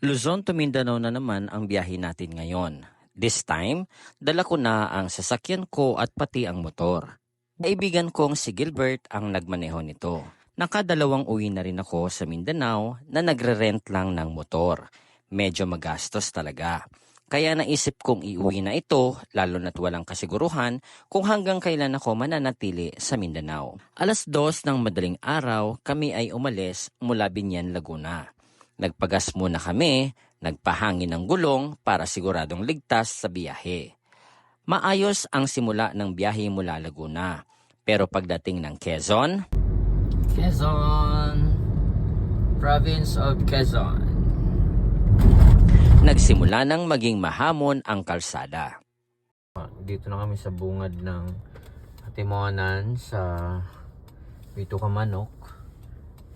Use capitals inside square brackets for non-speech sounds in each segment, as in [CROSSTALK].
Luzon to Mindanao na naman ang biyahe natin ngayon. This time, dala ko na ang sasakyan ko at pati ang motor. Kaibigan kong si Gilbert ang nagmaneho nito. Nakadalawang uwi na rin ako sa Mindanao na nagre-rent lang ng motor. Medyo magastos talaga. Kaya naisip kong iuwi na ito, lalo na't walang kasiguruhan kung hanggang kailan ako mananatili sa Mindanao. Alas dos ng madaling araw, kami ay umalis mula Binyan, Laguna. Nagpagas muna kami, nagpahangin ng gulong para siguradong ligtas sa biyahe. Maayos ang simula ng biyahe mula Laguna. Pero pagdating ng Quezon, Quezon, Province of Quezon, nagsimula nang maging mahamon ang kalsada. Dito na kami sa bungad ng Atimonan sa Vito Kamanok.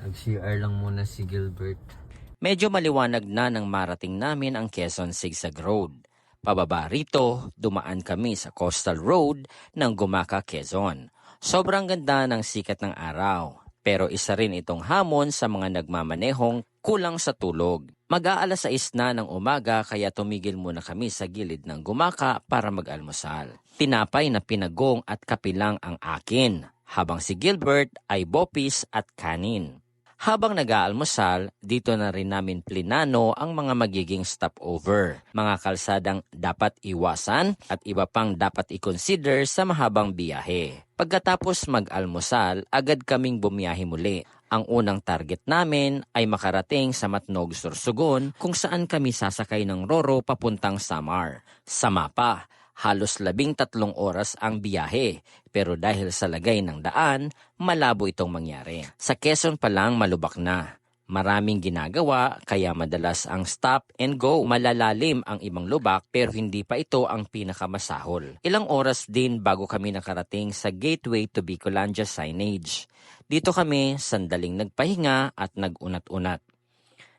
Nag-CR lang muna si Gilbert. Medyo maliwanag na nang marating namin ang Quezon Zigzag Road. Pababa rito, dumaan kami sa Coastal Road ng Gumaka, Quezon. Sobrang ganda ng sikat ng araw, pero isa rin itong hamon sa mga nagmamanehong kulang sa tulog. Mag-aalas 6 na ng umaga kaya tumigil muna kami sa gilid ng Gumaka para mag-almusal. Tinapay na pinagong at kapilang ang akin, habang si Gilbert ay bopis at kanin. Habang nag-aalmusal, dito na rin namin plinano ang mga magiging stopover, mga kalsadang dapat iwasan at iba pang dapat i-consider sa mahabang biyahe. Pagkatapos mag-almusal, agad kaming bumiyahe muli. Ang unang target namin ay makarating sa Matnog, Sorsogon kung saan kami sasakay ng Roro papuntang Samar. Sa mapa, halos labing tatlong oras ang biyahe pero dahil sa lagay ng daan, malabo itong mangyari. Sa Quezon pa lang malubak na. Maraming ginagawa kaya madalas ang stop and go. Malalalim ang ibang lubak pero hindi pa ito ang pinakamasahol. Ilang oras din bago kami nakarating sa gateway to Bicolandia signage. Dito kami sandaling nagpahinga at nagunat-unat.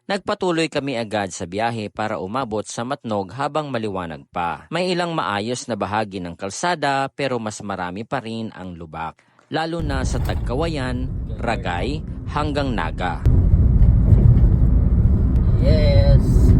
Nagpatuloy kami agad sa biyahe para umabot sa Matnog habang maliwanag pa. May ilang maayos na bahagi ng kalsada pero mas marami pa rin ang lubak. Lalo na sa Tagkawayan, Ragay hanggang Naga. Yes!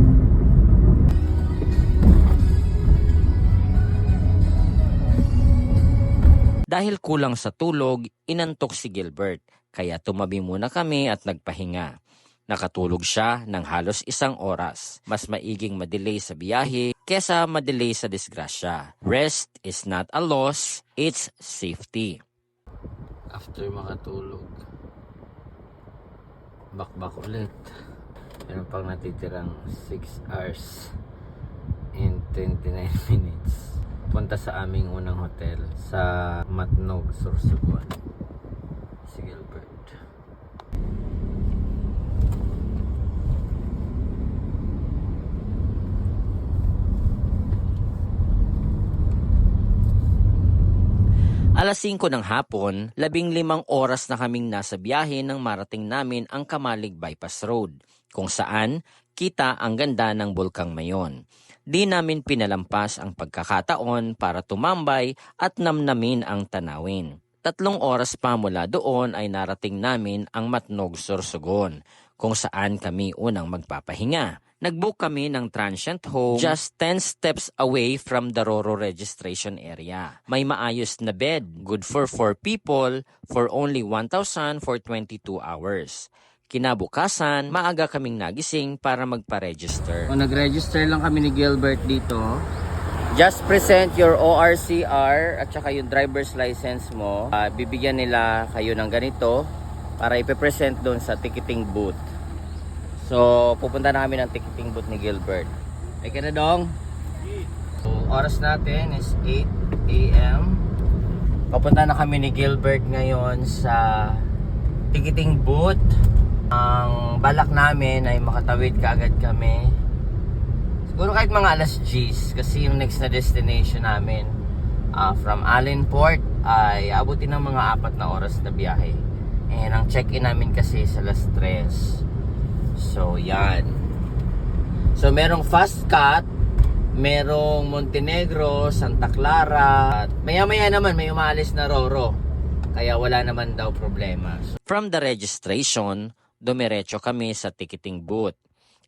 Dahil kulang sa tulog, inantok si Gilbert, kaya tumabi muna kami at nagpahinga. Nakatulog siya ng halos isang oras. Mas maiging madelay sa biyahe kesa madelay sa disgrasya. Rest is not a loss, it's safety. After makatulog, bakbak ulit. Meron pang natitirang 6 hours and 29 [LAUGHS] minutes. Punta sa aming unang hotel sa Matnog, Sorsogon. Si Gilbert. Alas 5 ng hapon, labing limang oras na kaming nasa biyahe nang marating namin ang Kamalig Bypass Road, kung saan kita ang ganda ng Bulkang Mayon. Di namin pinalampas ang pagkakataon para tumambay at namnamin ang tanawin. Tatlong oras pa mula doon ay narating namin ang Matnog Sorsogon, kung saan kami unang magpapahinga. Nagbook kami ng transient home just 10 steps away from the Roro registration area. May maayos na bed, good for 4 people, for only 1,000 for 22 hours. Kinabukasan, maaga kaming nagising para magpa-register. O, nag-register lang kami ni Gilbert dito. Just present your ORCR at saka yung driver's license mo. Ah, bibigyan nila kayo ng ganito para ipe-present doon sa ticketing booth. So, pupunta na kami ng ticketing booth ni Gilbert. Ay ka na dong? So, oras natin is 8 a.m. Papunta na kami ni Gilbert ngayon sa ticketing booth. Ang balak namin ay makatawid kaagad kami. Siguro kahit mga alas G's kasi yung next na destination namin ah, from Allenport ay abutin ng mga apat na oras na biyahe. And ang check-in namin kasi sa Las Tres. So, yan. So, merong fast cut, merong Montenegro, Santa Clara, at maya-maya naman may umaalis na Roro. Kaya wala naman daw problema. From the registration, dumiretso kami sa ticketing booth.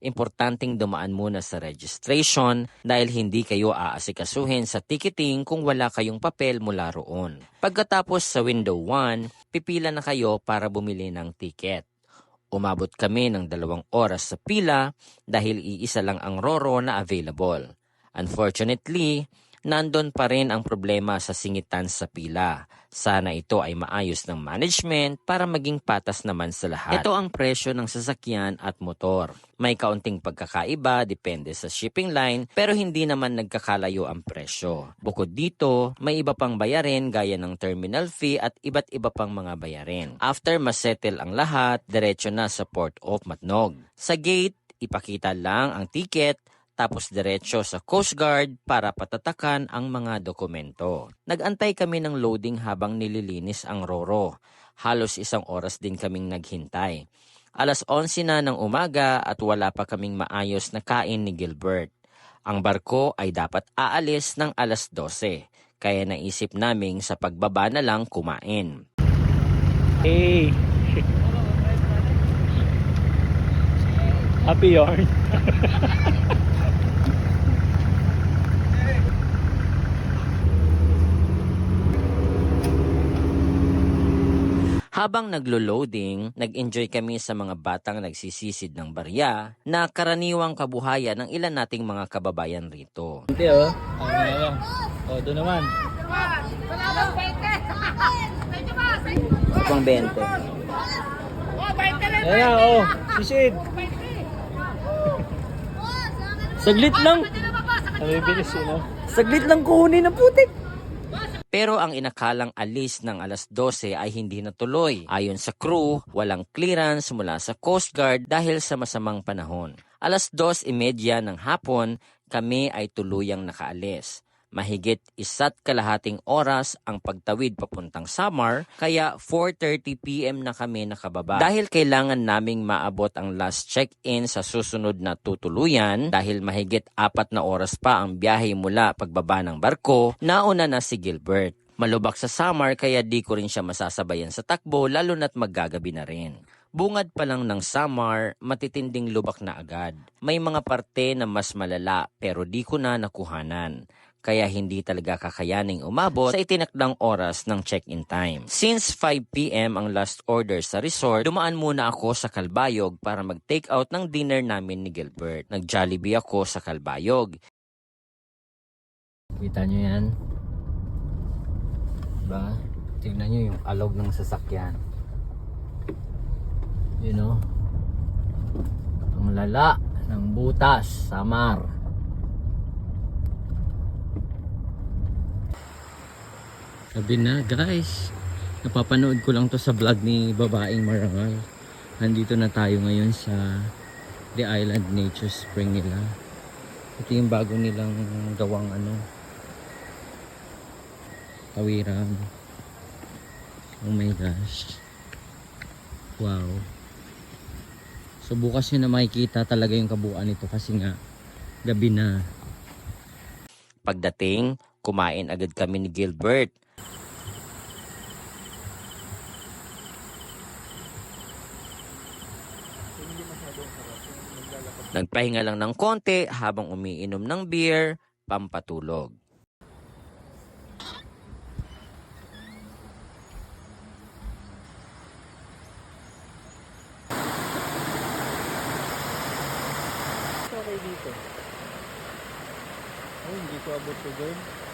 Importanteng dumaan muna sa registration dahil hindi kayo aasikasuhin sa ticketing kung wala kayong papel mula roon. Pagkatapos sa window 1, pipila na kayo para bumili ng ticket. Umabot kami ng dalawang oras sa pila dahil iisa lang ang Roro na available. Unfortunately, nandun pa rin ang problema sa singitan sa pila. Sana ito ay maayos ng management para maging patas naman sa lahat. Ito ang presyo ng sasakyan at motor. May kaunting pagkakaiba depende sa shipping line pero hindi naman nagkakalayo ang presyo. Bukod dito, may iba pang bayarin gaya ng terminal fee at iba't iba pang mga bayarin. After masettle ang lahat, diretso na sa Port of Matnog. Sa gate, ipakita lang ang ticket tapos diretso sa Coast Guard para patatakan ang mga dokumento. Nagantay kami ng loading habang nililinis ang Roro. Halos isang oras din kaming naghintay. Alas 11 na ng umaga at wala pa kaming maayos na kain ni Gilbert. Ang barko ay dapat aalis ng alas 12, kaya naisip naming sa pagbaba na lang kumain. Hey! [LAUGHS] Happy yarn. [LAUGHS] Habang naglo-loading, nag-enjoy kami sa mga batang nagsisisid ng barya na karaniwang kabuhayan ng ilan nating mga kababayan rito. Hindi oh. Ano na lang. Oh, doon naman. Pang 20. Ayan na, oh. Sisid. Saglit lang! Nabibilis yun, oh. Saglit lang kuhunin ng putik! Pero ang inakalang alis ng alas 12 ay hindi natuloy. Ayon sa crew, walang clearance mula sa Coast Guard dahil sa masamang panahon. Alas 2.30 ng hapon, kami ay tuluyang nakaalis. Mahigit isa't kalahating oras ang pagtawid papuntang Samar, kaya 4.30pm na kami nakababa. Dahil kailangan naming maabot ang last check-in sa susunod na tutuluyan, dahil mahigit apat na oras pa ang biyahe mula pagbaba ng barko, nauna na si Gilbert. Malubak sa Samar kaya di ko rin siya masasabayan sa takbo lalo na't maggagabi na rin. Bungad pa lang ng Samar, matitinding lubak na agad. May mga parte na mas malala pero di ko na nakuhanan kaya hindi talaga kakayaning umabot sa itinakdang oras ng check-in time. Since 5pm ang last order sa resort, dumaan muna ako sa Kalbayog para mag-take out ng dinner namin ni Gilbert. Nag-Jollibee ako sa Kalbayog. Kita nyo yan? Diba? Tignan nyo yung alog ng sasakyan. You know? Ang lala ng butas, samar. Sabi na guys, napapanood ko lang to sa vlog ni babaeng marangal. Nandito na tayo ngayon sa The Island Nature Spring nila. Ito yung bago nilang gawang ano, tawiran. Oh my gosh. Wow. So bukas nyo na makikita talaga yung kabuuan nito kasi nga gabi na. Pagdating, kumain agad kami ni Gilbert. Nagpahinga lang ng konti habang umiinom ng beer, pampatulog. Okay dito. Oh, hindi ko abot sa doon.